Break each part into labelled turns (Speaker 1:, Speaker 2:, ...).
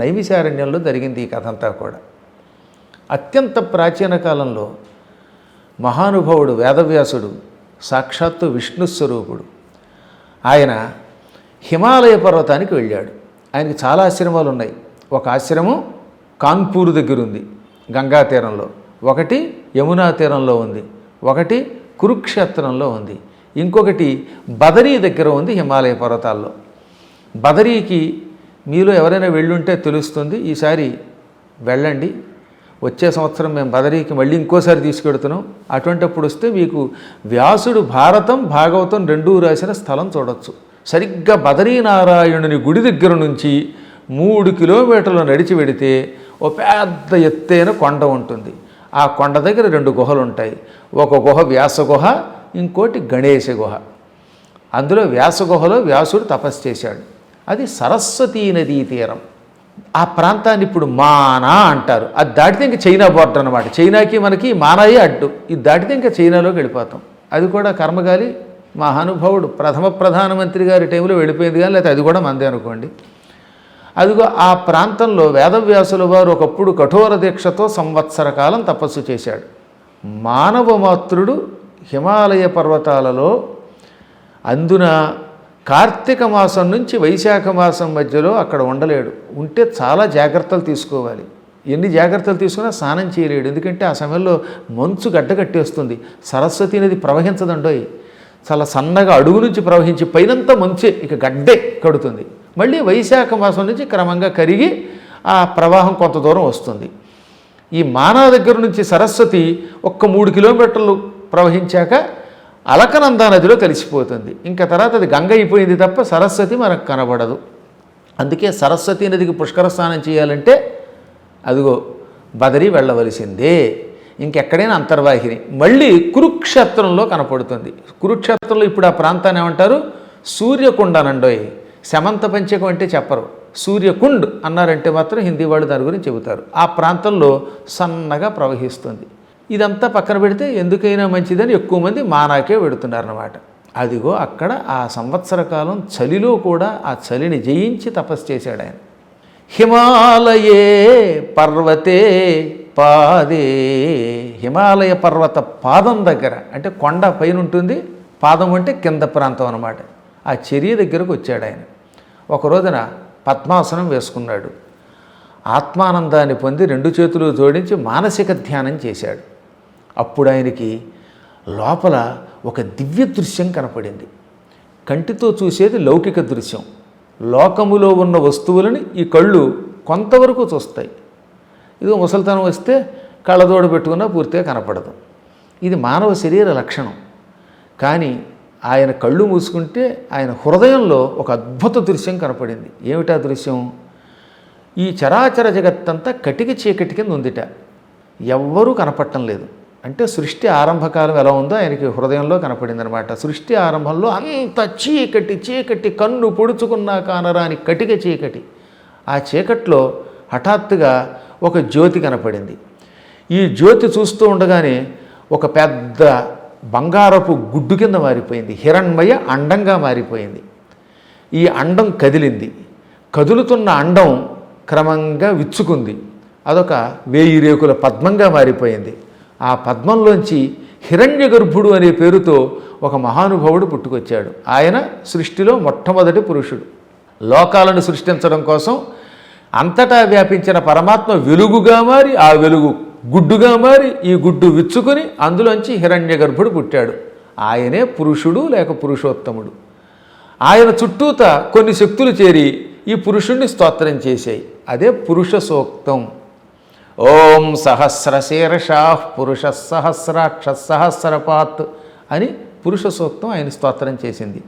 Speaker 1: నైమిశారణ్యంలో జరిగింది ఈ కథ అంతా కూడా. అత్యంత ప్రాచీన కాలంలో మహానుభావుడు వేదవ్యాసుడు సాక్షాత్తు విష్ణు స్వరూపుడు ఆయన హిమాలయ పర్వతానికి వెళ్ళాడు. ఆయనకి చాలా ఆశ్రమాలు ఉన్నాయి ఒక ఆశ్రమం కాన్పూర్ దగ్గర ఉంది గంగా తీరంలో. ఒకటి యమునా తీరంలో ఉంది. ఒకటి కురుక్షేత్రంలో ఉంది. ఇంకొకటి బదరీ దగ్గర ఉంది హిమాలయ పర్వతాల్లో. బదరీకి మీలో ఎవరైనా వెళ్ళుంటే తెలుస్తుంది ఈసారి వెళ్ళండి. వచ్చే సంవత్సరం మేము బదరీకి మళ్ళీ ఇంకోసారి తీసుకెడుతున్నాం. అటువంటిప్పుడు వస్తే మీకు వ్యాసుడు భారతం భాగవతం రెండూ రాసిన స్థలం చూడొచ్చు. సరిగ్గా బదరీనారాయణుని గుడి దగ్గర నుంచి మూడు కిలోమీటర్లు నడిచి వెడితే ఓ పెద్ద ఎత్తైన కొండ ఉంటుంది. ఆ కొండ దగ్గర రెండు గుహలు ఉంటాయి. ఒక గుహ వ్యాస గుహ ఇంకోటి గణేశ గుహ. అందులో వ్యాస గుహలో వ్యాసుడు తపస్సు చేశాడు. అది సరస్వతీ నదీ తీరం. ఆ ప్రాంతాన్ని ఇప్పుడు మానా అంటారు. అది దాటితే ఇంకా చైనా బోర్డర్ అనమాట చైనాకి మనకి మానాయే అడ్డు. ఇది దాటితే ఇంకా చైనాలోకి వెళ్ళిపోతాం. అది కూడా కర్మగాలి మహానుభావుడు ప్రథమ ప్రధానమంత్రి గారి టైంలో వెళ్ళిపోయింది కానీ లేకపోతే అది కూడా మందే అనుకోండి. అదిగో ఆ ప్రాంతంలో వేదవ్యాసుల వారు ఒకప్పుడు కఠోర దీక్షతో సంవత్సర కాలం తపస్సు చేశాడు. మానవ మాతృడు హిమాలయ పర్వతాలలో అందున కార్తీక మాసం నుంచి వైశాఖ మాసం మధ్యలో అక్కడ ఉండలేడు. ఉంటే చాలా జాగ్రత్తలు తీసుకోవాలి. ఎన్ని జాగ్రత్తలు తీసుకున్నా స్నానం చేయలేడు. ఎందుకంటే ఆ సమయంలో మంచు గడ్డ కట్టేస్తుంది. సరస్వతి నది ప్రవహించదండోయ్ చాలా సన్నగా అడుగు నుంచి ప్రవహించి పైనంతా మంచే ఇక గడ్డే కడుతుంది. మళ్ళీ వైశాఖ మాసం నుంచి క్రమంగా కరిగి ఆ ప్రవాహం కొంత దూరం వస్తుంది. ఈ మానా దగ్గర నుంచి సరస్వతి ఒక్క మూడు కిలోమీటర్లు ప్రవహించాక అలకనందా నదిలో కలిసిపోతుంది. ఇంకా తర్వాత అది గంగ అయిపోయింది తప్ప సరస్వతి మనకు కనబడదు. అందుకే సరస్వతి నదికి పుష్కర స్నానం చేయాలంటే అదిగో బదరి వెళ్ళవలసిందే. ఇంకెక్కడైనా అంతర్వాహిని. మళ్ళీ కురుక్షేత్రంలో కనపడుతుంది. కురుక్షేత్రంలో ఇప్పుడు ఆ ప్రాంతాన్ని ఏమంటారు? సూర్యకుండనండోయ్ శమంత పంచకం అంటే చెప్పరు. సూర్యకుండ్ అన్నారంటే మాత్రం హిందీ వాళ్ళు దాని గురించి చెబుతారు. ఆ ప్రాంతంలో సన్నగా ప్రవహిస్తుంది. ఇదంతా పక్కన పెడితే ఎందుకైనా మంచిదని ఎక్కువ మంది మానాకే పెడుతున్నారన్నమాట. అదిగో అక్కడ ఆ సంవత్సర కాలం చలిలో కూడా ఆ చలిని జయించి తపస్సు చేశాడు ఆయన. హిమాలయే పర్వతే పాదే. హిమాలయ పర్వత పాదం దగ్గర అంటే కొండ పైన ఉంటుంది పాదం అంటే కింద ప్రాంతం అనమాట ఆ చర్య దగ్గరకు వచ్చాడు ఆయన. ఒక రోజున పద్మాసనం వేసుకున్నాడు. ఆత్మానందాన్ని పొంది రెండు చేతులు జోడించి మానసిక ధ్యానం చేశాడు. అప్పుడు ఆయనకి లోపల ఒక దివ్య దృశ్యం కనపడింది. కంటితో చూసేది లౌకిక దృశ్యం. లోకములో ఉన్న వస్తువులని ఈ కళ్ళు కొంతవరకు చూస్తాయి. ఇది ముసలితనం వస్తే కళ్ళదోడ పెట్టుకున్నా పూర్తిగా కనపడదు. ఇది మానవ శరీర లక్షణం. కానీ ఆయన కళ్ళు మూసుకుంటే ఆయన హృదయంలో ఒక అద్భుత దృశ్యం కనపడింది. ఏమిటా దృశ్యం? ఈ చరాచర జగత్తంతా కటిక చీకటి కింద ఉందిట. ఎవ్వరూ కనపడటం లేదు. అంటే సృష్టి ఆరంభకాలం ఎలా ఉందో ఆయనకి హృదయంలో కనపడింది అనమాట సృష్టి ఆరంభంలో అంత చీకటి చీకటి కన్ను పొడుచుకున్నా కానరాని కటిక చీకటి. ఆ చీకట్లో హఠాత్తుగా ఒక జ్యోతి కనపడింది. ఈ జ్యోతి చూస్తూ ఉండగానే ఒక పెద్ద బంగారపు గుడ్డు కింద మారిపోయింది. హిరణ్మయ అండంగా మారిపోయింది. ఈ అండం కదిలింది. కదులుతున్న అండం క్రమంగా విచ్చుకుంది. అదొక వేయి రేకుల పద్మంగా మారిపోయింది. ఆ పద్మంలోంచి హిరణ్య గర్భుడు అనే పేరుతో ఒక మహానుభావుడు పుట్టుకొచ్చాడు. ఆయన సృష్టిలో మొట్టమొదటి పురుషుడు. లోకాలను సృష్టించడం కోసం అంతటా వ్యాపించిన పరమాత్మ వెలుగుగా మారి ఆ వెలుగు గుడ్డుగా మారి ఈ గుడ్డు విచ్చుకుని అందులోంచి హిరణ్య గర్భుడు పుట్టాడు. ఆయనే పురుషుడు లేక పురుషోత్తముడు. ఆయన చుట్టూత కొన్ని శక్తులు చేరి ఈ పురుషుణ్ణి స్తోత్రం చేశాయి. అదే పురుష సూక్తం ఓం సహస్రశీర్షా పురుష సహస్రాక్ష సహస్రపాత్ అని పురుష సూక్తం ఆయన స్తోత్రం చేసింది.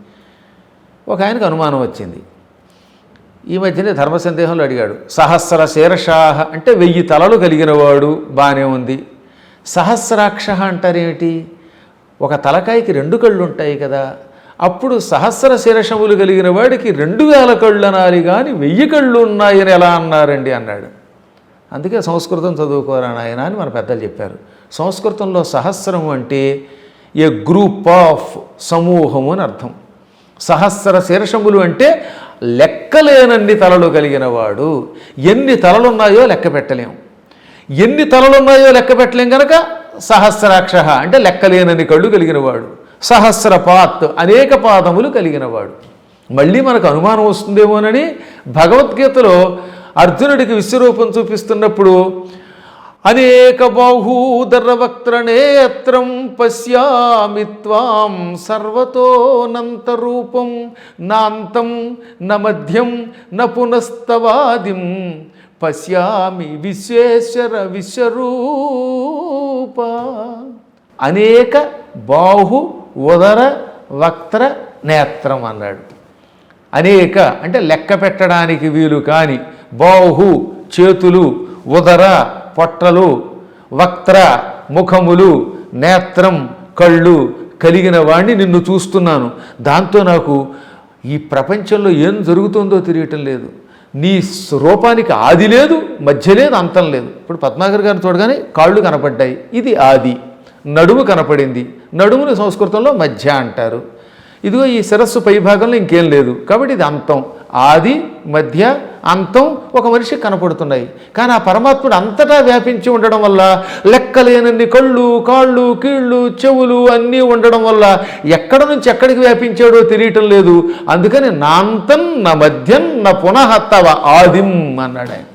Speaker 1: ఒక ఆయనకు అనుమానం వచ్చింది. ఈ మధ్యనే ధర్మ సందేహంలో అడిగాడు సహస్ర శీర్షాహ అంటే వెయ్యి తలలు కలిగినవాడు బాగానే ఉంది. సహస్రాక్ష అంటారేమిటి? ఒక తలకాయకి రెండు కళ్ళు ఉంటాయి కదా అప్పుడు సహస్ర శీర్షములు కలిగిన వాడికి రెండు వేల కళ్ళు అనాలి కానీ వెయ్యి కళ్ళు ఉన్నాయని ఎలా అన్నారండి అన్నాడు. అందుకే సంస్కృతం చదువుకోరా నాయన అని మన పెద్దలు చెప్పారు. సంస్కృతంలో సహస్రం అంటే ఏ గ్రూప్ ఆఫ్ సమూహము అని అర్థం. సహస్ర శీర్షములు అంటే లెక్కలేనన్ని తలలు కలిగిన వాడు. ఎన్ని తలలున్నాయో లెక్క పెట్టలేం. ఎన్ని తలలున్నాయో లెక్క పెట్టలేం కనుక సహస్రాక్ష అంటే లెక్కలేనన్ని కళ్ళు కలిగినవాడు సహస్రపాత్ అనేక పాదములు కలిగినవాడు మళ్ళీ మనకు అనుమానం వస్తుందేమోనని భగవద్గీతలో అర్జునుడికి విశ్వరూపం చూపిస్తున్నప్పుడు అనేక బాహూదరవక్త్రనేత్రం పశ్యామి త్వాం సర్వతోనంతరూపం నాంతం న మధ్యం న పునస్తవాదిం పశ్యామి విశ్వేశ్వర విశ్వరూప. అనేక బాహు ఉదర వక్త్ర నేత్రం అన్నాడు. అనేక అంటే లెక్క పెట్టడానికి వీలు కాని బాహు చేతులు ఉదర పొట్టలు వక్త్ర ముఖములు నేత్రం కళ్ళు కలిగిన వాణ్ణి నిన్ను చూస్తున్నాను. దాంతో నాకు ఈ ప్రపంచంలో ఏం జరుగుతుందో తెలియటం లేదు. నీ రూపానికి ఆది లేదు మధ్య లేదు అంతం లేదు. ఇప్పుడు పద్మాకర్ గారిని చూడగానే కాళ్ళు కనపడ్డాయి. ఇది ఆది. నడుము కనపడింది. నడుముని సంస్కృతంలో మధ్య అంటారు. ఇదిగో ఈ శిరస్సు పైభాగంలో ఇంకేం లేదు. కాబట్టి ఇది అంతం. ఆది మధ్య అంతం ఒక మనిషి కనపడుతున్నాయి. కానీ ఆ పరమాత్ముడు అంతటా వ్యాపించి ఉండడం వల్ల లెక్కలేనన్ని కళ్ళు కాళ్ళు కీళ్ళు చెవులు అన్నీ ఉండడం వల్ల ఎక్కడ నుంచి ఎక్కడికి వ్యాపించాడో తెలియటం లేదు. అందుకని నాంతం నా మధ్యం నా పునః తవ ఆదిం అన్నాడు ఆయన.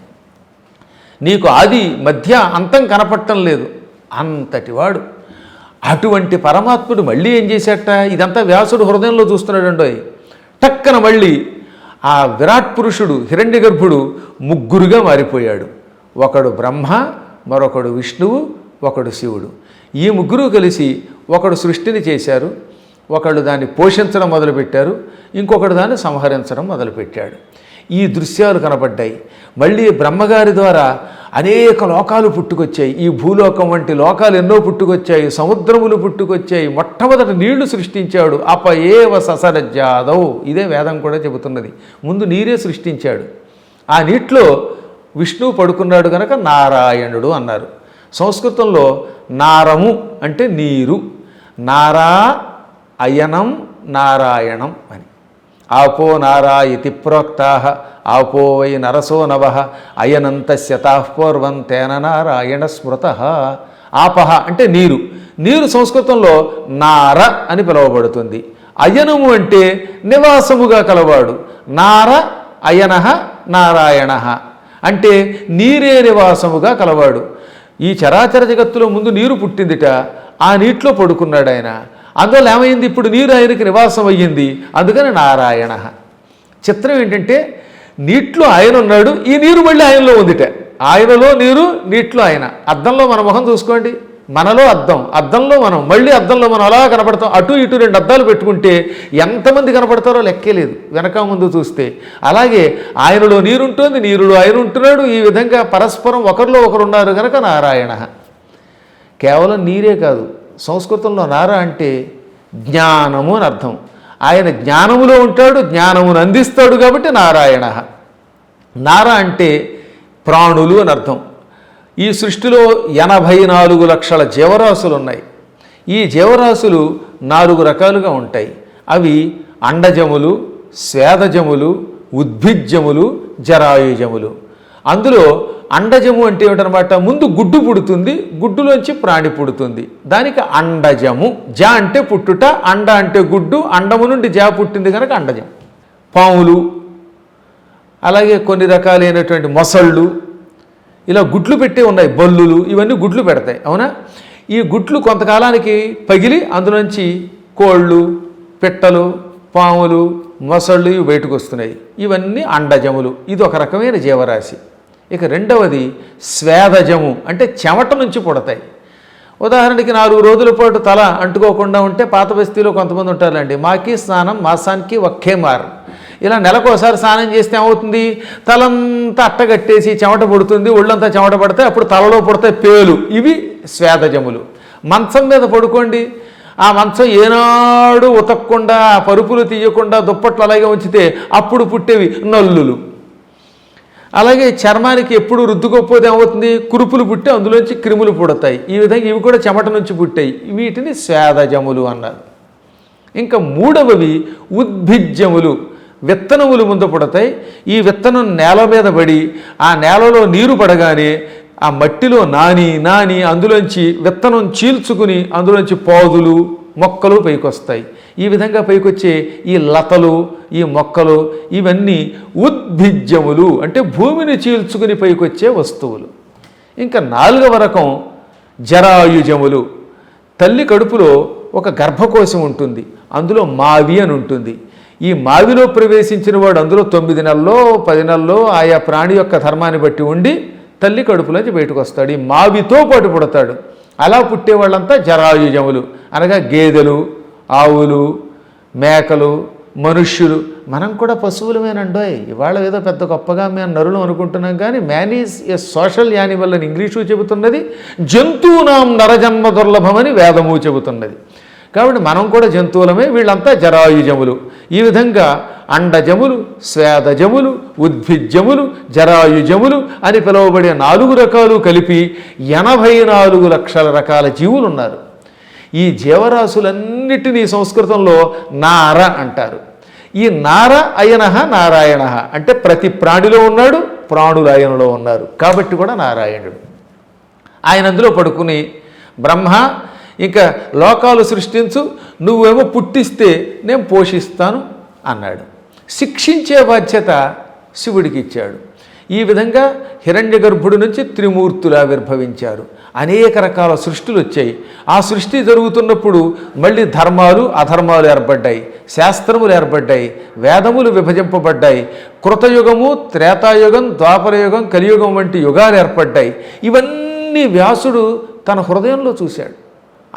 Speaker 1: నీకు ఆది మధ్య అంతం కనపడటం లేదు. అంతటివాడు అటువంటి పరమాత్ముడు మళ్ళీ ఏం చేశాట ఇదంతా వ్యాసుడు హృదయంలో చూస్తున్నాడండోయ్ టక్కన మళ్ళీ ఆ విరాట్ పురుషుడు హిరణ్య గర్భుడు ముగ్గురుగా మారిపోయాడు. ఒకడు బ్రహ్మ మరొకడు విష్ణువు ఒకడు శివుడు. ఈ ముగ్గురు కలిసి ఒకడు సృష్టిని చేశారు ఒకడు దాన్ని పోషించడం మొదలుపెట్టారు ఇంకొకడు దాన్ని సంహరించడం మొదలుపెట్టాడు. ఈ దృశ్యాలు కనపడ్డాయి. మళ్ళీ బ్రహ్మగారి ద్వారా అనేక లోకాలు పుట్టుకొచ్చాయి. ఈ భూలోకం వంటి లోకాలు ఎన్నో పుట్టుకొచ్చాయి. సముద్రములు పుట్టుకొచ్చాయి. మొట్టమొదటి నీళ్ళు సృష్టించాడు అప ఏవ ససరజాదవ్ ఇదే వేదం కూడా చెబుతున్నది. ముందు నీరే సృష్టించాడు. ఆ నీటిలో విష్ణువు పడుకున్నాడు కనుక నారాయణుడు అన్నారు. సంస్కృతంలో నారము అంటే నీరు. నారా అయనం నారాయణం అని. ఆపో నారా ఇతి ప్రోక్తా ఆపో వై నరసో నవ అయనంతస్య పూర్వం తేన నారాయణ స్మృత. ఆపహ అంటే నీరు. నీరు సంస్కృతంలో నార అని పిలువబడుతుంది. అయనము అంటే నివాసముగా కలవాడు. నార అయన నారాయణ. అంటే నీరే నివాసముగా కలవాడు. ఈ చరాచర జగత్తులో ముందు నీరు పుట్టిందిట ఆ నీటిలో పడుకున్నాడు ఆయన అందువల్ల ఏమైంది? ఇప్పుడు నీరు ఆయనకి నివాసం అయ్యింది. అందుకని నారాయణ. చిత్రం ఏంటంటే నీటిలో ఆయన ఉన్నాడు ఈ నీరు మళ్ళీ ఆయనలో ఉందిట. ఆయనలో నీరు నీటిలో ఆయన. అద్దంలో మన ముఖం చూసుకోండి. మనలో అద్దం. అద్దంలో మనం మళ్ళీ అద్దంలో మనం అలా కనపడతాం. అటు ఇటు రెండు అద్దాలు పెట్టుకుంటే ఎంతమంది కనపడతారో లెక్కలేదు వెనక ముందు చూస్తే. అలాగే ఆయనలో నీరుంటుంది నీరులో ఆయన ఉంటున్నాడు. ఈ విధంగా పరస్పరం ఒకరిలో ఒకరు ఉన్నారు కనుక నారాయణ. కేవలం నీరే కాదు. సంస్కృతంలో నార అంటే జ్ఞానము అని అర్థం. ఆయన జ్ఞానములో ఉంటాడు జ్ఞానమును అందిస్తాడు కాబట్టి నారాయణ. నార అంటే ప్రాణులు అని అర్థం. ఈ సృష్టిలో ఎనభై నాలుగు లక్షల జీవరాశులు ఉన్నాయి. ఈ జీవరాశులు నాలుగు రకాలుగా ఉంటాయి. అవి అండజములు స్వేదజములు ఉద్భిజ్జములు జరాయుజములు. అందులో అండజము అంటే ఏమిటనమాట? ముందు గుడ్డు పుడుతుంది గుడ్డులోంచి ప్రాణి పుడుతుంది. దానికి అండజము. జ అంటే పుట్టుట అండ అంటే గుడ్డు అండము నుండి జా పుట్టింది కనుక అండజం పాములు అలాగే కొన్ని రకాలైనటువంటి మొసళ్ళు ఇలా గుడ్లు పెట్టి ఉన్నాయి బల్లులు ఇవన్నీ గుడ్లు పెడతాయి అవునా? ఈ గుడ్లు కొంతకాలానికి పగిలి అందులోంచి కోళ్ళు పిట్టలు పాములు మొసళ్ళు ఇవి బయటకు వస్తున్నాయి. ఇవన్నీ అండజములు. ఇది ఒక రకమైన జీవరాశి. ఇక రెండవది స్వేదజము అంటే చెమట నుంచి పుడతాయి. ఉదాహరణకి నాలుగు రోజుల పాటు తల అంటుకోకుండా ఉంటే పాత బస్తీలో కొంతమంది ఉంటారండి మాకి స్నానం మాసానికి ఒక్కే మారు. ఇలా నెలకోసారి స్నానం చేస్తే ఏమవుతుంది? తలంతా అట్టగట్టేసి చెమట పుడుతుంది ఒళ్ళంతా చెమట పడితే అప్పుడు తలలో పుడతాయి పేలు. ఇవి స్వేదజములు. మంచం మీద పడుకోండి ఆ మంచం ఏనాడు ఉతకకుండా పరుపులు తీయకుండా దుప్పట్లు అలాగే ఉంచితే అప్పుడు పుట్టేవి నల్లులు. అలాగే చర్మానికి ఎప్పుడు రుద్దుకోకపోతే ఏమవుతుంది? కురుపులు పుట్టి అందులోంచి క్రిములు పుడతాయి. ఈ విధంగా ఇవి కూడా చెమట నుంచి పుట్టాయి. వీటిని స్వేదజములు అన్నారు. ఇంకా మూడవవి ఉద్భిజ్యములు. విత్తనములు ముందు పుడతాయి. ఈ విత్తనం నేల మీద పడి ఆ నేలలో నీరు పడగానే ఆ మట్టిలో నాని నాని అందులోంచి విత్తనం చీల్చుకుని అందులోంచి పాదులు మొక్కలు పైకొస్తాయి. ఈ విధంగా పైకొచ్చే ఈ లతలు ఈ మొక్కలు ఇవన్నీ ఉద్భిజ్యములు అంటే భూమిని చీల్చుకుని పైకొచ్చే వస్తువులు. ఇంకా నాలుగవ రకం జరాయుజములు. తల్లి కడుపులో ఒక గర్భకోశం ఉంటుంది. అందులో మావి అని ఉంటుంది. ఈ మావిలో ప్రవేశించిన వాడు అందులో తొమ్మిది నెలల్లో పది నెలల్లో ఆయా ప్రాణి యొక్క ధర్మాన్ని బట్టి ఉండి తల్లి కడుపులోంచి బయటకు వస్తాడు ఈ మావితో పాటు పుడతాడు. అలా పుట్టే వాళ్ళంతా జరాయుజములు. అనగా గేదెలు ఆవులు మేకలు మనుష్యులు. మనం కూడా పశువులమేనండోయ్ ఇవాళ ఏదో పెద్ద గొప్పగా మేము నరులు అనుకుంటున్నాం కానీ man is a social animal అని ఇంగ్లీషు చెబుతున్నది జంతువునాం నరజన్మ దుర్లభమని వేదము చెబుతున్నది. కాబట్టి మనం కూడా జంతువులమే వీళ్ళంతా జరాయుజములు ఈ విధంగా అండజములు స్వేదజములు ఉద్భిజములు జరాయుజములు అని పిలువబడే నాలుగు రకాలు కలిపి ఎనభై నాలుగు లక్షల రకాల జీవులు ఉన్నారు ఈ జీవరాశులన్నిటినీ సంస్కృతంలో నార అంటారు. ఈ నార అయన నారాయణ అంటే ప్రతి ప్రాణిలో ఉన్నాడు ప్రాణులు ఆయనలో ఉన్నారు. కాబట్టి కూడా నారాయణుడు. ఆయన అందులో పడుకుని బ్రహ్మ ఇంకా లోకాలు సృష్టించు నువ్వేమో పుట్టిస్తే నేను పోషిస్తాను అన్నాడు. శిక్షించే బాధ్యత శివుడికి ఇచ్చాడు. ఈ విధంగా హిరణ్య గర్భుడి నుంచి త్రిమూర్తులు ఆవిర్భవించారు. అనేక రకాల సృష్టిలు వచ్చాయి. ఆ సృష్టి జరుగుతున్నప్పుడు మళ్ళీ ధర్మాలు అధర్మాలు ఏర్పడ్డాయి. శాస్త్రములు ఏర్పడ్డాయి. వేదములు విభజింపబడ్డాయి. కృతయుగము త్రేతాయుగం ద్వాపరయుగం కలియుగం వంటి యుగాలు ఏర్పడ్డాయి. ఇవన్నీ వ్యాసుడు తన హృదయంలో చూశాడు.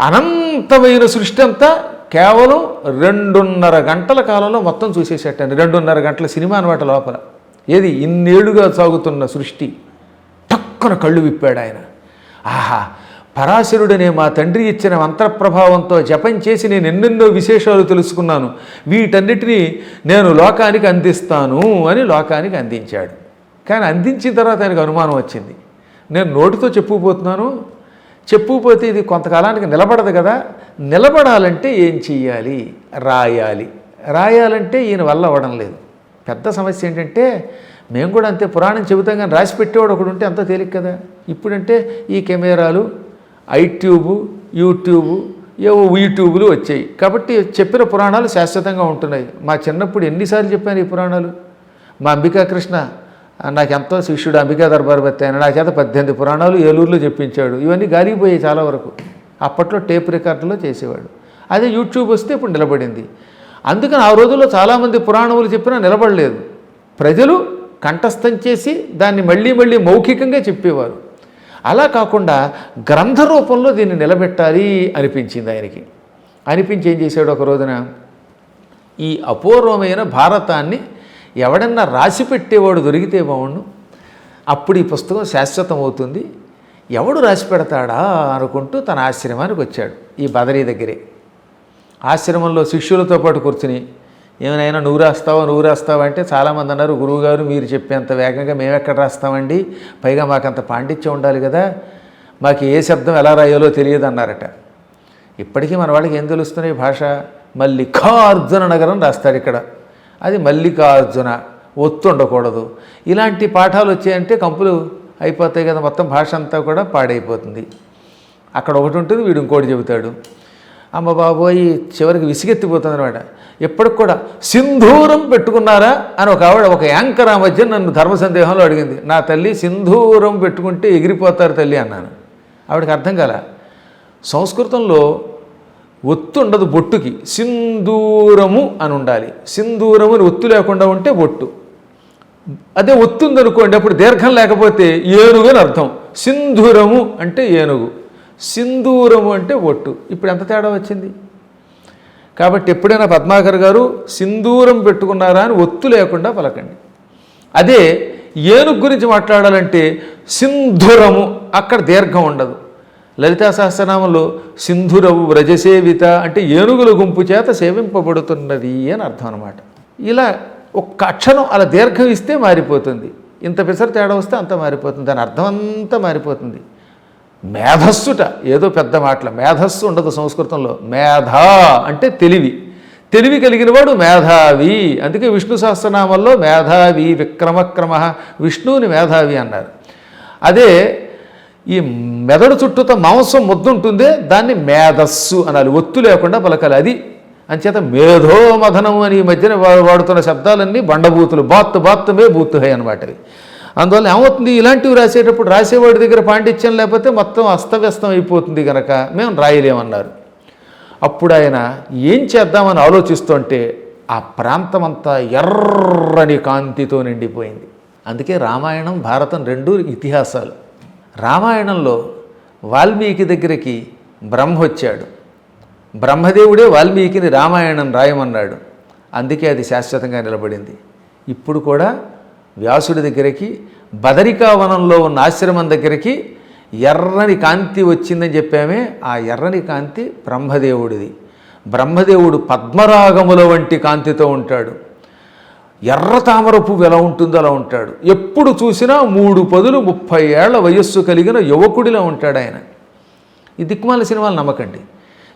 Speaker 1: అనంతమైన సృష్టి అంతా కేవలం రెండున్నర గంటల కాలంలో మొత్తం చూసేసేటండి. రెండున్నర గంటల సినిమా అనమాట లోపల. ఏది? ఇన్నేళ్ళుగా సాగుతున్న సృష్టి. టక్కున కళ్ళు విప్పాడు ఆయన. ఆహా పరాశరుడనే మా తండ్రి ఇచ్చిన మంత్రప్రభావంతో జపం చేసి నేను ఎన్నెన్నో విశేషాలు తెలుసుకున్నాను. వీటన్నిటినీ నేను లోకానికి అందిస్తాను అని లోకానికి అందించాడు. కానీ అందించిన తర్వాత ఆయనకు అనుమానం వచ్చింది. నేను నోటితో చెప్పుకుపోతున్నాను చెప్పుకుపోతే ఇది కొంతకాలానికి నిలబడదు కదా. నిలబడాలంటే ఏం చెయ్యాలి? రాయాలి. రాయాలంటే ఈయన వల్ల అవ్వడం లేదు. పెద్ద సమస్య ఏంటంటే మేము కూడా అంతే పురాణం చెబుతాం కానీ రాసి పెట్టేవాడు ఒకడు ఉంటే అంత తేలిక కదా. ఇప్పుడంటే ఈ కెమెరాలు ఐట్యూబు యూట్యూబు ఏవో యూట్యూబులు వచ్చాయి. కాబట్టి చెప్పిన పురాణాలు శాశ్వతంగా ఉంటున్నాయి. మా చిన్నప్పుడు ఎన్నిసార్లు చెప్పాను ఈ పురాణాలు? మా అంబికా కృష్ణ నాకు ఎంతో శిష్యుడు అంబికా దర్బారు బత్తి ఆయన. నా చేత పద్దెనిమిది పురాణాలు ఏలూరులో చెప్పించాడు ఇవన్నీ గాలిపోయాయి చాలా వరకు అప్పట్లో టేప్ రికార్డులో చేసేవాడు. అదే యూట్యూబ్ వస్తే ఇప్పుడు నిలబడింది. అందుకని ఆ రోజుల్లో చాలామంది పురాణములు చెప్పినా నిలబడలేదు. ప్రజలు కంఠస్థం చేసి దాన్ని మళ్ళీ మళ్ళీ మౌఖికంగా చెప్పేవారు. అలా కాకుండా గ్రంథ రూపంలో దీన్ని నిలబెట్టాలి అనిపించింది ఆయనకి. అనిపించి ఏం చేశాడు ఒక రోజున? ఈ అపూర్వమైన భారతాన్ని ఎవడన్నా రాసి పెట్టేవాడు దొరికితే బాగుండు. అప్పుడు ఈ పుస్తకం శాశ్వతం అవుతుంది ఎవడు రాసి పెడతాడా అనుకుంటూ తన ఆశ్రమానికి వచ్చాడు ఈ బదరీ దగ్గరే. ఆశ్రమంలో శిష్యులతో పాటు కూర్చుని ఏమైనా నువ్వు రాస్తావా నువ్వు రాస్తావా? అంటే చాలామంది అన్నారు గురువుగారు మీరు చెప్పేంత వేగంగా మేము ఎక్కడ రాస్తామండి? పైగా మాకంత పాండిత్యం ఉండాలి కదా. మాకు ఏ శబ్దం ఎలా రాయాలో తెలియదు అన్నారట. ఇప్పటికీ మన వాళ్ళకి ఏం తెలుస్తున్నాయి భాష? మల్లికార్జున నగరం రాస్తాడు ఇక్కడ. అది మల్లికార్జున ఒత్తు ఉండకూడదు. ఇలాంటి పాఠాలు వచ్చాయంటే కంపులు అయిపోతాయి కదా మొత్తం భాష అంతా కూడా పాడైపోతుంది. అక్కడ ఒకటి ఉంటుంది వీడు ఇంకోటి చెబుతాడు. అమ్మ బాబోయ్ చివరికి విసిగెత్తిపోతుంది అనమాట ఎప్పటికి కూడా సింధూరం పెట్టుకున్నారా అని ఒక ఆవిడ ఒక యాంకర్ ఆ మధ్య నన్ను ధర్మ సందేహంలో అడిగింది. నా తల్లి సింధూరం పెట్టుకుంటే ఎగిరిపోతారు తల్లి అన్నాను. ఆవిడకి అర్థం కాల. సంస్కృతంలో ఒత్తు ఉండదు బొట్టుకి. సింధూరము అని ఉండాలి. సింధూరము అని ఒత్తు లేకుండా ఉంటే బొట్టు. అదే ఒత్తు ఉందనుకోండి అప్పుడు దీర్ఘం లేకపోతే ఏనుగు అని అర్థం. సింధూరము అంటే ఏనుగు. సింధూరము అంటే ఒట్టు ఇప్పుడు ఎంత తేడా వచ్చింది? కాబట్టి ఎప్పుడైనా పద్మాకర్ గారు సింధూరం పెట్టుకున్నారా అని ఒత్తు లేకుండా పలకండి. అదే ఏనుగు గురించి మాట్లాడాలంటే సింధురము అక్కడ దీర్ఘం ఉండదు. లలితా సహస్రనామంలో సింధురవు వ్రజసేవిత అంటే ఏనుగుల గుంపు చేత సేవింపబడుతున్నది అని అర్థం అనమాట ఇలా ఒక్క అక్షరం అలా దీర్ఘం ఇస్తే మారిపోతుంది. ఇంత పిసరు తేడా వస్తే అంత మారిపోతుంది. దాని అర్థం అంతా మారిపోతుంది. మేధస్సుట ఏదో పెద్ద మాటల మేధస్సు ఉండదు సంస్కృతంలో. మేధ అంటే తెలివి. తెలివి కలిగిన వాడు మేధావి. అందుకే విష్ణు సహస్రనామంలో మేధావి విక్రమక్రమ విష్ణువుని మేధావి అన్నారు. అదే ఈ మెదడు చుట్టూతో మాంసం ముద్దుంటుందే దాన్ని మేధస్సు అనాలి. ఒత్తు లేకుండా పలకాలి. అది అంచేత మేధోమథనం అని ఈ మధ్యన వాడుతున్న శబ్దాలన్నీ బండబూతులు. బాత్తు బాత్తుమే బూతు హై అనమాట అవి అందువల్ల ఏమవుతుంది? ఇలాంటివి రాసేటప్పుడు రాసేవాడి దగ్గర పాండిత్యం లేకపోతే మొత్తం అస్తవ్యస్తం అయిపోతుంది కనుక మేము రాయలేమన్నారు. అప్పుడు ఆయన ఏం చేద్దామని ఆలోచిస్తుంటే ఆ ప్రాంతమంతా ఎర్రని కాంతితో నిండిపోయింది. అందుకే రామాయణం భారతం రెండు ఇతిహాసాలు. రామాయణంలో వాల్మీకి దగ్గరికి బ్రహ్మ వచ్చాడు. బ్రహ్మదేవుడే వాల్మీకిని రామాయణం రాయమన్నాడు. అందుకే అది శాశ్వతంగా నిలబడింది. ఇప్పుడు కూడా వ్యాసుడి దగ్గరికి బదరికావనంలో ఉన్న ఆశ్రమం దగ్గరికి ఎర్రని కాంతి వచ్చిందని చెప్పామే. ఆ ఎర్రని కాంతి బ్రహ్మదేవుడిది. బ్రహ్మదేవుడు పద్మరాగముల వంటి కాంతితో ఉంటాడు. ఎర్ర తామర పువ్వు ఎలా ఉంటుందో అలా ఉంటాడు. ఎప్పుడు చూసినా మూడు పదులు ముప్పై ఏళ్ళ వయస్సు కలిగిన యువకుడిలా ఉంటాడు ఆయన. ఈ దిక్మాల సినిమాలు నమ్మకండి.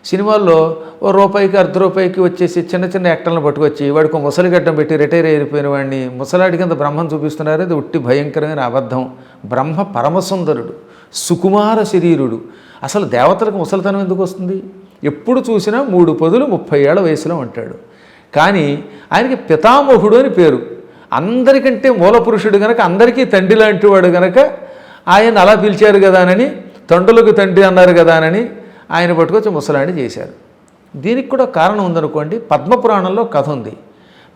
Speaker 1: సినిమాల్లో ఓ రూపాయికి అర్ధ రూపాయికి వచ్చేసి చిన్న చిన్న యాక్టర్లను పట్టుకొచ్చి వాడికి ముసలిగడ్డం పెట్టి రిటైర్ అయిపోయిన వాడిని ముసలాడి కింద బ్రహ్మం చూపిస్తున్నారు. అది ఉట్టి భయంకరమైన అబద్ధం. బ్రహ్మ పరమసుందరుడు సుకుమార శరీరుడు. అసలు దేవతలకు ముసలితనం ఎందుకు వస్తుంది? ఎప్పుడు చూసినా మూడు పదులు ముప్పై ఏళ్ళ వయసులో ఉంటాడు. కానీ ఆయనకి పితామహుడు అని పేరు. అందరికంటే మూల పురుషుడు గనక అందరికీ తండ్రి లాంటి వాడు గనక ఆయన అలా పిలిచారు కదానని తండ్రులకు తండ్రి అన్నారు కదానని ఆయన పట్టుకొచ్చి ముసలాండి చేశారు. దీనికి కూడా కారణం ఉందనుకోండి పద్మపురాణంలో కథ ఉంది.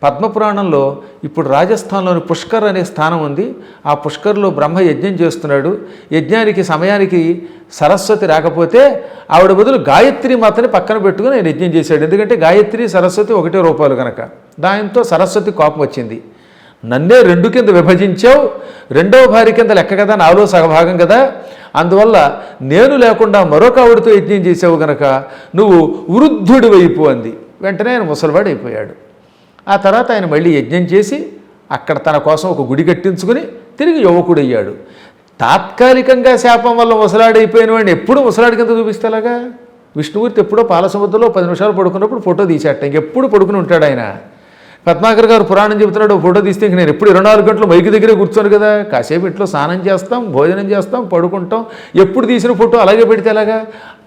Speaker 1: పద్మపురాణంలో ఇప్పుడు రాజస్థాన్లోని పుష్కర్ అనే స్థానం ఉంది. ఆ పుష్కర్లో బ్రహ్మ యజ్ఞం చేస్తున్నాడు. యజ్ఞానికి సమయానికి సరస్వతి రాకపోతే ఆవిడ బదులు గాయత్రి మాత్రమే పక్కన పెట్టుకుని ఆయన యజ్ఞం చేశాడు. ఎందుకంటే గాయత్రి సరస్వతి ఒకటే రూపాయలు కనుక దాంతో సరస్వతి కోపం వచ్చింది. నన్నే రెండు కింద విభజించావు. రెండవ భార్య కింద లెక్క కదా నాలో సగభాగం కదా. అందువల్ల నేను లేకుండా మరొక ఆవిడతో యజ్ఞం చేసావు గనక నువ్వు వృద్ధుడి వైపు అంది. వెంటనే ఆయన ముసలివాడు అయిపోయాడు ఆ తర్వాత ఆయన మళ్ళీ యజ్ఞం చేసి అక్కడ తన కోసం ఒక గుడి కట్టించుకుని తిరిగి యువకుడయ్యాడు. తాత్కాలికంగా శాపం వల్ల ముసలాడైపోయిన వాడిని ఎప్పుడు ముసలాడి కింద చూపిస్తేలాగా విష్ణుమూర్తి ఎప్పుడో పాలసముద్రలో పది నిమిషాలు పడుకున్నప్పుడు ఫోటో తీసేట. ఇంకెప్పుడు పడుకుని ఉంటాడు ఆయన. పద్మాకర్ గారు పురాణం చెబుతున్నాడు ఫోటో తీస్తే ఇంక నేను ఎప్పుడు ఇరవై నాలుగు గంటలు మైకి దగ్గరే కూర్చోను కదా. కాసేపు ఇంట్లో స్నానం చేస్తాం భోజనం చేస్తాం పడుకుంటాం. ఎప్పుడు తీసిన ఫోటో అలాగే పెడితే ఎలాగా?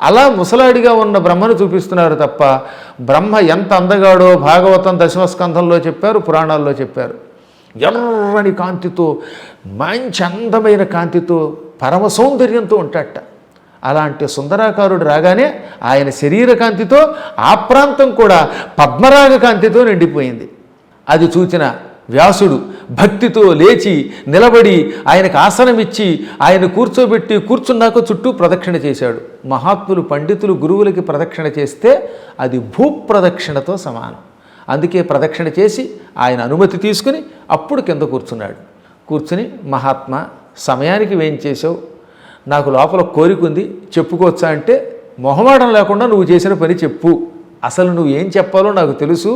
Speaker 1: అలా ముసలాడిగా ఉన్న బ్రహ్మను చూపిస్తున్నారు తప్ప బ్రహ్మ ఎంత అందగాడో భాగవతం దశమస్కంధంలో చెప్పారు పురాణాల్లో చెప్పారు. ఎర్రని కాంతితో మంచి అందమైన కాంతితో పరమ సౌందర్యంతో ఉంటాడట. అలాంటి సుందరాకారుడు రాగానే ఆయన శరీర కాంతితో ఆ ప్రాంతం కూడా పద్మరాగ కాంతితో నిండిపోయింది. అది చూచిన వ్యాసుడు భక్తితో లేచి నిలబడి ఆయనకు ఆసనం ఇచ్చి ఆయన కూర్చోబెట్టి కూర్చున్నాక చుట్టూ ప్రదక్షిణ చేశాడు. మహాత్ములు పండితులు గురువులకి ప్రదక్షిణ చేస్తే అది భూప్రదక్షిణతో సమానం. అందుకే ప్రదక్షిణ చేసి ఆయన అనుమతి తీసుకుని అప్పుడు కింద కూర్చున్నాడు. కూర్చుని మహాత్మా సమయానికి వేం చేసావు నాకు లోపల కోరిక ఉంది చెప్పుకోవచ్చా అంటే మొహమాటం లేకుండా నువ్వు చేసిన పని చెప్పు. అసలు నువ్వు ఏం చెప్పాలో నాకు తెలుసు.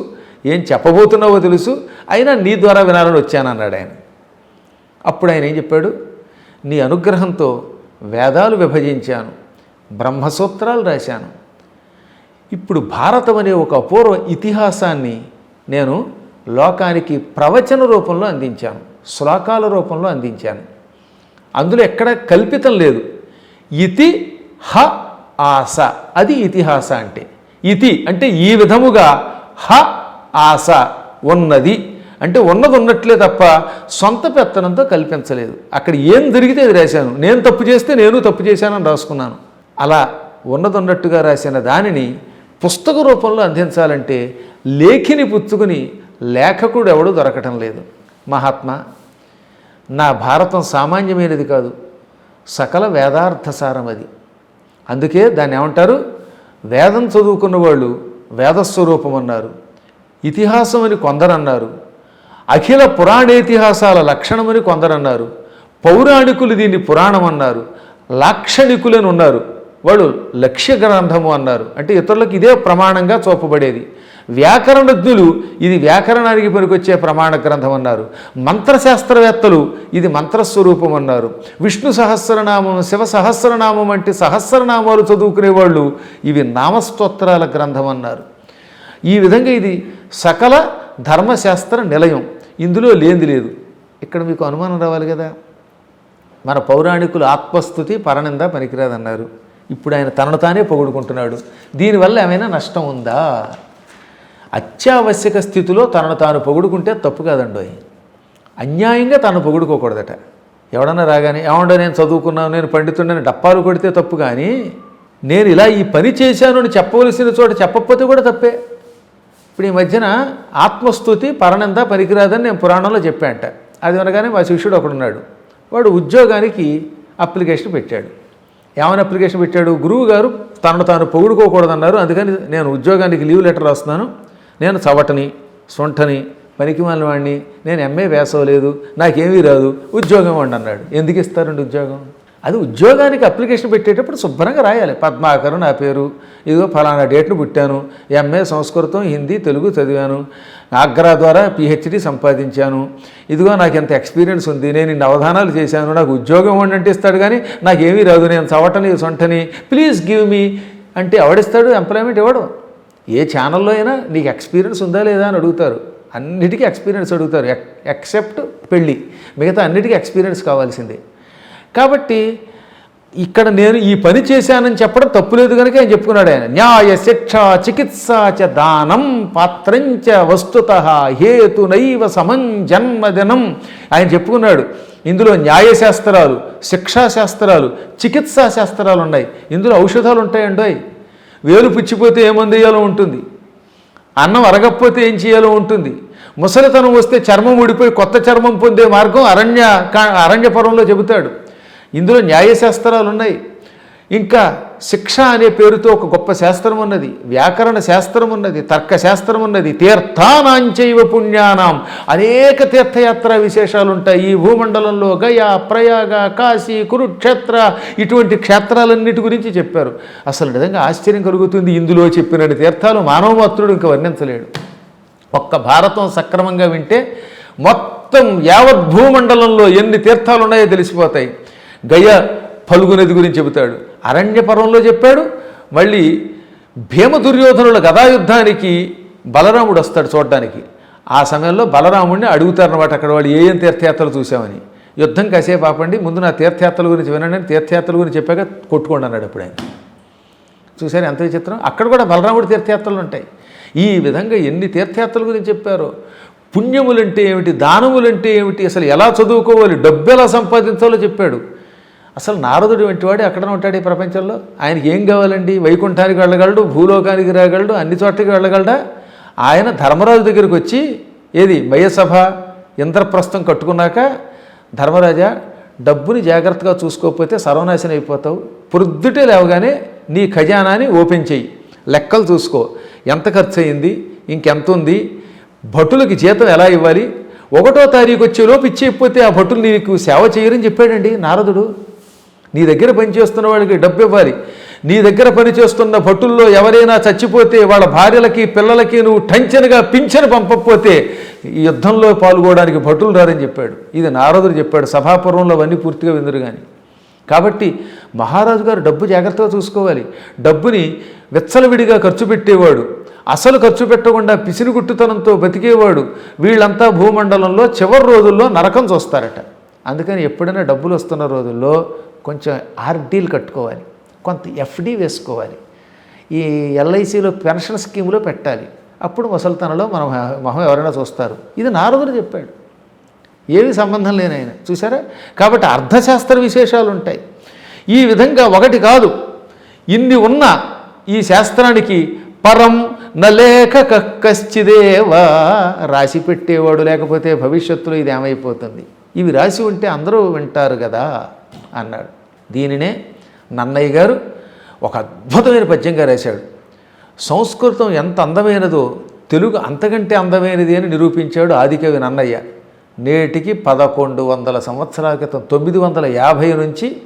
Speaker 1: ఏం చెప్పబోతున్నావో తెలుసు. అయినా నీ ద్వారా వినాలని వచ్చానన్నాడు ఆయన. అప్పుడు ఆయన ఏం చెప్పాడు? నీ అనుగ్రహంతో వేదాలు విభజించాను బ్రహ్మసూత్రాలు రాశాను. ఇప్పుడు భారతం అనే ఒక అపూర్వ ఇతిహాసాన్ని నేను లోకానికి ప్రవచన రూపంలో అందించాను శ్లోకాల రూపంలో అందించాను. అందులో ఎక్కడ కల్పితం లేదు. ఇతి హ ఆస అది ఇతిహాస అంటే. ఇతి అంటే ఈ విధముగా హ ఆశ ఉన్నది. అంటే ఉన్నది ఉన్నట్లే తప్ప సొంత పెత్తనంతో కల్పించలేదు. అక్కడ ఏం జరిగితే అది రాశాను. నేను తప్పు చేస్తే నేను తప్పు చేశానని రాసుకున్నాను. అలా ఉన్నది ఉన్నట్టుగా రాసిన దానిని పుస్తక రూపంలో అందించాలంటే లేఖిని పుచ్చుకుని లేఖకుడు ఎవడు దొరకటం లేదు. మహాత్మా నా భారతం సామాన్యమైనది కాదు. సకల వేదార్థసారం అది. అందుకే దాన్ని ఏమంటారు? వేదం చదువుకున్న వాళ్ళు వేదస్వరూపం అన్నారు ఇతిహాసం అని కొందరన్నారు. అఖిల పురాణేతిహాసాల లక్షణమని కొందరన్నారు. పౌరాణికులు దీన్ని పురాణం అన్నారు లాక్షణికులని ఉన్నారు. వాళ్ళు లక్ష్య గ్రంథము అన్నారు. అంటే ఇతరులకు ఇదే ప్రమాణంగా చూపబడేది. వ్యాకరణజ్ఞులు ఇది వ్యాకరణానికి పనికొచ్చే ప్రమాణ గ్రంథం అన్నారు. మంత్రశాస్త్రవేత్తలు ఇది మంత్రస్వరూపం అన్నారు. విష్ణు సహస్రనామం శివ సహస్రనామం వంటి సహస్రనామాలు చదువుకునే వాళ్ళు ఇవి నామస్తోత్రాల గ్రంథం అన్నారు. ఈ విధంగా ఇది సకల ధర్మశాస్త్ర నిలయం. ఇందులో లేనిది లేదు. ఇక్కడ మీకు అనుమానం రావాలి కదా. మన పౌరాణికులు ఆత్మస్థుతి పరనింద పనికిరాదన్నారు. ఇప్పుడు ఆయన తనను తానే పొగుడుకుంటున్నాడు. దీనివల్ల ఏమైనా నష్టం ఉందా? అత్యావశ్యక స్థితిలో తనను తాను పొగుడుకుంటే తప్పు కాదండోయ్ అన్యాయంగా తను పొగుడుకోకూడదట. ఎవడన్నా రాగానే ఏమండో నేను చదువుకున్నాను నేను పండితుండని డప్పాలు కొడితే తప్పు కానీ నేను ఇలా ఈ పని చేశాను అని చెప్పవలసిన చోట చెప్పకపోతే కూడా తప్పే. ఇప్పుడు ఈ మధ్యన ఆత్మస్థుతి పరనంద పనికిరాదని నేను పురాణంలో చెప్పాంట. అది అనగానే మా శిష్యుడు ఒకడున్నాడు వాడు ఉద్యోగానికి అప్లికేషన్ పెట్టాడు. ఏమైనా అప్లికేషన్ పెట్టాడు? గురువు గారు తనను తాను పొగుడుకోకూడదన్నారు. అందుకని నేను ఉద్యోగానికి లీవ్ లెటర్ రాస్తున్నాను. నేను చవటని సొంటని పనికి వాడిని నేను ఎంఏ వేసవలేదు నాకేమీ రాదు ఉద్యోగం ఇవ్వండి అన్నాడు. ఎందుకు ఇస్తారండి ఉద్యోగం? అది ఉద్యోగానికి అప్లికేషన్ పెట్టేటప్పుడు శుభ్రంగా రాయాలి. పద్మాకరు నా పేరు. ఇదిగో ఫలానా డేట్ను పుట్టాను. ఎంఏ సంస్కృతం హిందీ తెలుగు చదివాను. ఆగ్రా ద్వారా పిహెచ్డి సంపాదించాను. ఇదిగో నాకు ఎంత ఎక్స్పీరియన్స్ ఉంది. నేను ఇన్ని అవధానాలు చేశాను. నాకు ఉద్యోగం ఇవ్వండి అంటే ఇస్తాడు కానీ నాకేమీ రాదు. నేను చవటని సొంటని. ప్లీజ్ గివ్ మీ అంటే ఎవడిస్తాడు? ఎంప్లాయ్మెంట్ ఇవ్వడు. ఏ ఛానల్లో అయినా నీకు ఎక్స్పీరియన్స్ ఉందా లేదా అని అడుగుతారు. అన్నిటికీ ఎక్స్పీరియన్స్ అడుగుతారు. ఎక్ ఎక్సెప్ట్ పెళ్ళి. మిగతా అన్నిటికీ ఎక్స్పీరియన్స్ కావాల్సిందే. కాబట్టి ఇక్కడ నేను ఈ పని చేశానని చెప్పడం తప్పులేదు కనుక ఆయన చెప్పుకున్నాడు ఆయన? న్యాయ శిక్ష చికిత్స చ దానం పాత్రంచ వస్తుత హేతునైవ సమం జన్మదినం ఆయన చెప్పుకున్నాడు. ఇందులో న్యాయశాస్త్రాలు శిక్షాశాస్త్రాలు చికిత్సా శాస్త్రాలు ఉన్నాయి. ఇందులో ఔషధాలు ఉంటాయండి వేలు పుచ్చిపోతే ఏమంది మందు వేయాలో ఉంటుంది. అన్నం అరగకపోతే ఏం చేయాలో ఉంటుంది. ముసలితనం వస్తే చర్మం ఊడిపోయి కొత్త చర్మం పొందే మార్గం అరణ్య కా- అరణ్యపురంలో చెబుతాడు. ఇందులో న్యాయశాస్త్రాలు ఉన్నాయి. ఇంకా శిక్ష అనే పేరుతో ఒక గొప్ప శాస్త్రం ఉన్నది. వ్యాకరణ శాస్త్రం ఉన్నది. తర్క శాస్త్రం ఉన్నది. తీర్థానాంచైవ పుణ్యానాం. అనేక తీర్థయాత్ర విశేషాలు ఉంటాయి. ఈ భూమండలంలో గయా ప్రయాగ కాశీ కురుక్షేత్ర ఇటువంటి క్షేత్రాలన్నిటి గురించి చెప్పారు. అసలు నిజంగా ఆశ్చర్యం కలుగుతుంది. ఇందులో చెప్పిన తీర్థాలు మానవమాత్రుడు ఇంకా వర్ణించలేడు. ఒక్క భారతం సక్రమంగా వింటే మొత్తం యావత్ భూమండలంలో ఎన్ని తీర్థాలు ఉన్నాయో తెలిసిపోతాయి. గయ పలుగునది గురించి చెబుతాడు. అరణ్యపర్వంలో చెప్పాడు మళ్ళీ భీమ దుర్యోధనుల గదాయుద్ధానికి బలరాముడు వస్తాడు చూడడానికి. ఆ సమయంలో బలరాముడిని అడుగుతారన్నమాట అక్కడ వాళ్ళు ఏ ఏం తీర్థయాత్రలు చూసామని యుద్ధం కాసేపు ఆపండి ముందు నా తీర్థయాత్రల గురించి వినండి అని తీర్థయాత్రల గురించి చెప్పాక కొట్టుకోండి అన్నాడు అప్పుడు ఆయన. చూసారు ఎంత విచిత్రం? అక్కడ కూడా బలరాముడి తీర్థయాత్రలు ఉంటాయి. ఈ విధంగా ఎన్ని తీర్థయాత్రల గురించి చెప్పారో? పుణ్యములంటే ఏమిటి దానములంటే ఏమిటి అసలు ఎలా చదువుకోవాలి డబ్బు ఎలా సంపాదించాలో చెప్పాడు. అసలు నారదుడు వంటివాడు ఎక్కడ ఉంటాడు ఈ ప్రపంచంలో? ఆయనకి ఏం కావాలండి? వైకుంఠానికి వెళ్ళగలడు భూలోకానికి రాగలడు అన్ని చోట్లకి వెళ్ళగలడా? ఆయన ధర్మరాజు దగ్గరికి వచ్చి ఏది మయసభ ఇంద్రప్రస్థం కట్టుకున్నాక ధర్మరాజా డబ్బుని జాగ్రత్తగా చూసుకోకపోతే సర్వనాశనం అయిపోతావు. పొద్దుటే లేవగానే నీ ఖజానాని ఓపెన్ చెయ్యి లెక్కలు చూసుకో. ఎంత ఖర్చు అయింది ఇంకెంత ఉంది? భటులకి జీతం ఎలా ఇవ్వాలి? ఒకటో తారీఖు వచ్చేలోపు ఇచ్చేయకపోతే ఆ భటులు నీకు సేవ చేయరని చెప్పాడండి నారదుడు. నీ దగ్గర పనిచేస్తున్న వాళ్ళకి డబ్బు ఇవ్వాలి. నీ దగ్గర పనిచేస్తున్న భటుల్లో ఎవరైనా చచ్చిపోతే వాళ్ళ భార్యలకి పిల్లలకి నువ్వు టెన్షన్గా పింఛను పంపకపోతే ఈ యుద్ధంలో పాల్గొనడానికి భటులు రారని చెప్పాడు. ఇది నారదుడు చెప్పాడు. సభాపురంలో అవన్నీ పూర్తిగా విందురు కానీ కాబట్టి మహారాజు గారు డబ్బు జాగ్రత్తగా చూసుకోవాలి. డబ్బుని విచ్చలవిడిగా ఖర్చు పెట్టేవాడు. అసలు ఖర్చు పెట్టకుండా పిసినిగుట్టుతనంతో బతికేవాడు. వీళ్ళంతా భూమండలంలో చివరి రోజుల్లో నరకం చూస్తారట. అందుకని ఎప్పుడైనా డబ్బులు వస్తున్న రోజుల్లో కొంచెం ఆర్డీలు కట్టుకోవాలి. కొంత ఎఫ్డి వేసుకోవాలి. ఈ ఎల్ఐసిలో పెన్షన్ స్కీమ్లో పెట్టాలి. అప్పుడు ముసలితనంలో మనం మొహం ఎవరైనా చూస్తారు. ఇది నారదుడు చెప్పాడు. ఏవి సంబంధం లేనైనా చూసారా కాబట్టి అర్థశాస్త్ర విశేషాలు ఉంటాయి. ఈ విధంగా ఒకటి కాదు. ఇన్ని ఉన్న ఈ శాస్త్రానికి పరం నలేఖ కశ్చిదేవా రాసి పెట్టేవాడు లేకపోతే భవిష్యత్తులో ఇది ఏమైపోతుంది? ఇవి రాసి ఉంటే అందరూ వింటారు కదా అన్నాడు. దీనినే నన్నయ్య గారు ఒక అద్భుతమైన పద్యంగా రాశాడు. సంస్కృతం ఎంత అందమైనదో తెలుగు అంతకంటే అందమైనది అని నిరూపించాడు ఆదికవి నన్నయ్య. నేటికి పదకొండు వందల సంవత్సరాల క్రితం తొమ్మిది వందల యాభై నుంచి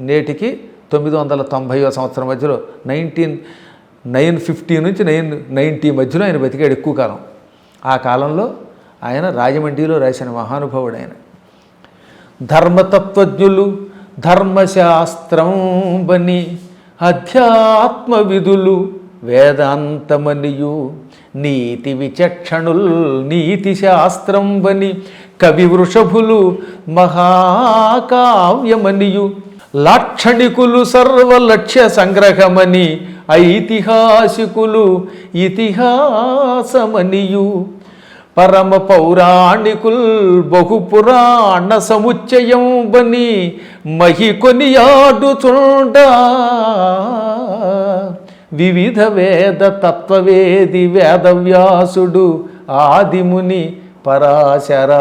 Speaker 1: నేటికి తొమ్మిది వందల తొంభై సంవత్సరం మధ్యలో నైన్టీన్ నైన్ ఫిఫ్టీ నుంచి నైన్ నైంటీ మధ్యలో ఆయన బతికాడు ఎక్కువ కాలం. ఆ కాలంలో ఆయన రాజమండ్రిలో రాసిన మహానుభావుడు ఆయన. ధర్మతత్వజ్ఞులు ధర్మశాస్త్రం బని అధ్యాత్మ విధులు వేదాంతమనియు నీతి విచక్షణుల్ నీతి శాస్త్రంబని కవి వృషభులు మహాకావ్యమనియు లాక్షణికులు సర్వలక్ష్య సంగ్రహమని ఐతిహాసికులు ఇతిహాసమనియు పరమ పౌరాణికుల్ బహుపురాణ సముచ్చయం బని మహి కొనియాడుచుండ వివిధ వేద తత్వవేది వేదవ్యాసుడు ఆదిముని పరాశరాత్మజుండు.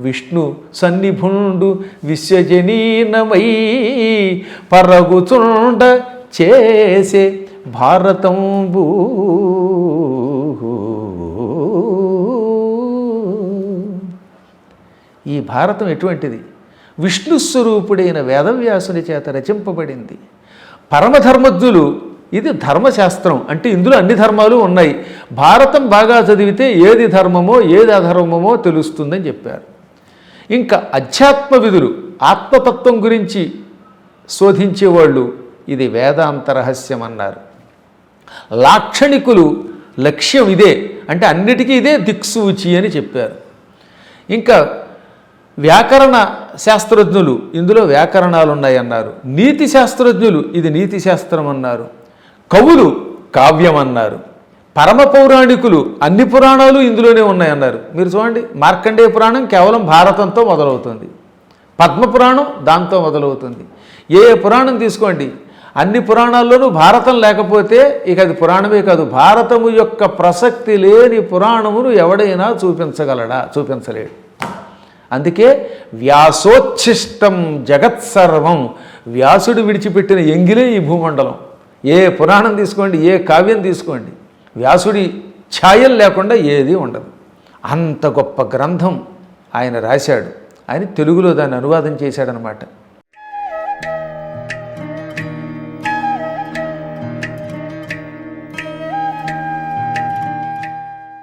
Speaker 1: విష్ణు సన్నిభుండు విశ్వజనీనమై పరగుచుండ చేసే భారతంబూ. ఈ భారతం ఎటువంటిది? విష్ణు స్వరూపుడైన వేదవ్యాసుని చేత రచింపబడింది. పరమధర్మజ్ఞులు ఇది ధర్మశాస్త్రం అంటే ఇందులో అన్ని ధర్మాలు ఉన్నాయి. భారతం బాగా చదివితే ఏది ధర్మమో ఏది అధర్మమో తెలుస్తుందని చెప్పారు. ఇంకా అధ్యాత్మ విధులు ఆత్మతత్వం గురించి శోధించేవాళ్ళు ఇది వేదాంత రహస్యం అన్నారు లాక్షణికులు లక్ష్యం ఇదే అంటే అన్నిటికీ ఇదే దిక్సూచి అని చెప్పారు. ఇంకా వ్యాకరణ శాస్త్రజ్ఞులు ఇందులో వ్యాకరణాలు ఉన్నాయన్నారు నీతి శాస్త్రజ్ఞులు ఇది నీతి శాస్త్రం అన్నారు. కవులు కావ్యం అన్నారు. పరమ పౌరాణికులు అన్ని పురాణాలు ఇందులోనే ఉన్నాయన్నారు. మీరు చూడండి మార్కండేయ పురాణం కేవలం భారతంతో మొదలవుతుంది. పద్మ పురాణం దాంతో మొదలవుతుంది. ఏ ఏ పురాణం తీసుకోండి అన్ని పురాణాల్లోనూ భారతం లేకపోతే ఇక అది పురాణమే కాదు. భారతము యొక్క ప్రసక్తి లేని పురాణమును ఎవడైనా చూపించగలడా? చూపించలేడు. అందుకే వ్యాసోచ్ఛిష్టం జగత్సర్వం వ్యాసుడు విడిచిపెట్టిన ఎంగిలే ఈ భూమండలం. ఏ పురాణం తీసుకోండి ఏ కావ్యం తీసుకోండి వ్యాసుడి ఛాయలు లేకుండా ఏదీ ఉండదు. అంత గొప్ప గ్రంథం ఆయన రాశాడు. ఆయన తెలుగులో దాన్ని అనువాదం చేశాడనమాట.